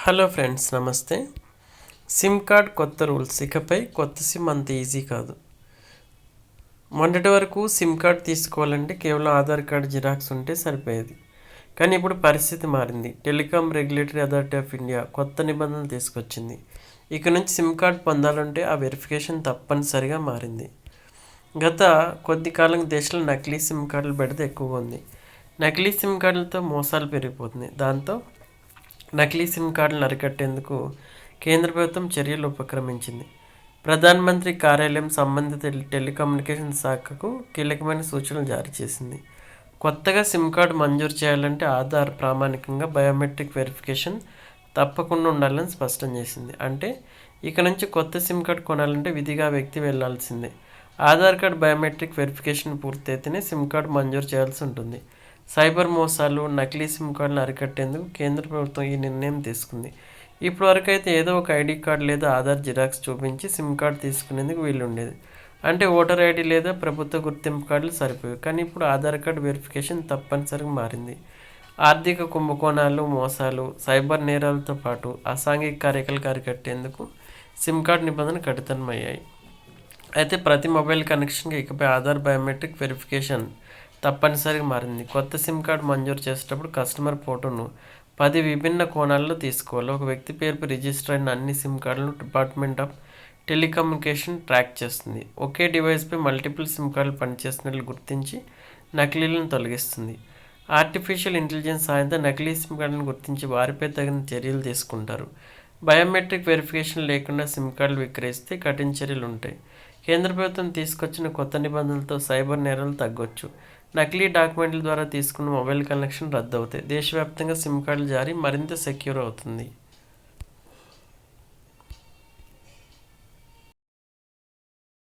Hello friends నమస్తే. SIM card కొత్త rules. ఇకపై కొత్త సిమ్ అంత ఈజీ కాదు. మొన్నటి వరకు సిమ్ కార్డ్ తీసుకోవాలంటే కేవలం ఆధార్ కార్డ్ జిరాక్స్ ఉంటే సరిపోయేది. కానీ ఇప్పుడు పరిస్థితి మారింది. Telecom regulatory authority of India కొత్త నిబంధనలు తీసుకొచ్చింది. ఇక నుంచి సిమ్ కార్డ్ పొందాలంటే ఆ వెరిఫికేషన్ తప్పనిసరిగా మారింది. గత కొద్ది కాలం దేశంలో నకిలీ సిమ్ కార్డులు పెడితే ఎక్కువగా ఉంది. నకిలీ సిమ్ కార్డులతో మోసాలు పెరిగిపోతుంది దాంతో నకిలీ సిమ్ కార్డులను అరికట్టేందుకు కేంద్ర ప్రభుత్వం చర్యలు ఉపక్రమించింది. ప్రధానమంత్రి కార్యాలయం సంబంధిత టెలికమ్యూనికేషన్ శాఖకు కీలకమైన సూచనలు జారీ చేసింది. కొత్తగా సిమ్ కార్డు మంజూరు చేయాలంటే ఆధార్ ప్రామాణికంగా బయోమెట్రిక్ వెరిఫికేషన్ తప్పకుండా ఉండాలని స్పష్టం చేసింది. అంటే ఇక నుంచి కొత్త సిమ్ కార్డు కొనాలంటే విధిగా వ్యక్తి వెళ్ళాల్సిందే. ఆధార్ కార్డు బయోమెట్రిక్ వెరిఫికేషన్ పూర్తయితేనే సిమ్ కార్డు మంజూరు చేయాల్సి ఉంటుంది. సైబర్ మోసాలు నకిలీ సిమ్ కార్డులను అరికట్టేందుకు కేంద్ర ప్రభుత్వం ఈ నిర్ణయం తీసుకుంది. ఇప్పటి వరకు అయితే ఏదో ఒక ఐడి కార్డు లేదా ఆధార్ జిరాక్స్ చూపించి సిమ్ కార్డు తీసుకునేందుకు వీలుండేది. అంటే ఓటర్ ఐడి లేదా ప్రభుత్వ గుర్తింపు కార్డులు సరిపోయాయి కానీ ఇప్పుడు ఆధార్ కార్డు వెరిఫికేషన్ తప్పనిసరిగా మారింది. ఆర్థిక కుంభకోణాలు మోసాలు సైబర్ నేరాలతో పాటు అసాంఘిక కార్యకలాపాలు అరికట్టేందుకు సిమ్ కార్డు నిబంధనలు కఠితమయ్యాయి అయితే ప్రతి మొబైల్ కనెక్షన్కి ఇకపై ఆధార్ బయోమెట్రిక్ వెరిఫికేషన్ తప్పనిసరిగా మారింది. కొత్త సిమ్ కార్డు మంజూరు చేసేటప్పుడు కస్టమర్ ఫోటోను పది విభిన్న కోణాల్లో తీసుకోవాలి. ఒక వ్యక్తి పేరుపై రిజిస్టర్ అయిన అన్ని సిమ్ కార్డులను డిపార్ట్మెంట్ ఆఫ్ టెలికమ్యూనికేషన్ ట్రాక్ చేస్తుంది. ఒకే డివైస్పై మల్టిపుల్ సిమ్ కార్డులు పనిచేస్తున్నట్లు గుర్తించి నకిలీలను తొలగిస్తుంది. ఆర్టిఫిషియల్ ఇంటెలిజెన్స్ సాయంతో నకిలీ సిమ్ కార్డులను గుర్తించి వారిపై తగిన చర్యలు తీసుకుంటారు. బయోమెట్రిక్ వెరిఫికేషన్ లేకుండా సిమ్ కార్డులు విక్రయిస్తే కఠిన చర్యలు ఉంటాయి. కేంద్ర ప్రభుత్వం తీసుకొచ్చిన కొత్త నిబంధనలతో సైబర్ నేరాలు తగ్గొచ్చు. నకిలీ డాక్యుమెంట్ల ద్వారా తీసుకున్న మొబైల్ కనెక్షన్ రద్దు అవుతాయి దేశవ్యాప్తంగా సిమ్ కార్డుల జారీ మరింత సెక్యూర్ అవుతుంది.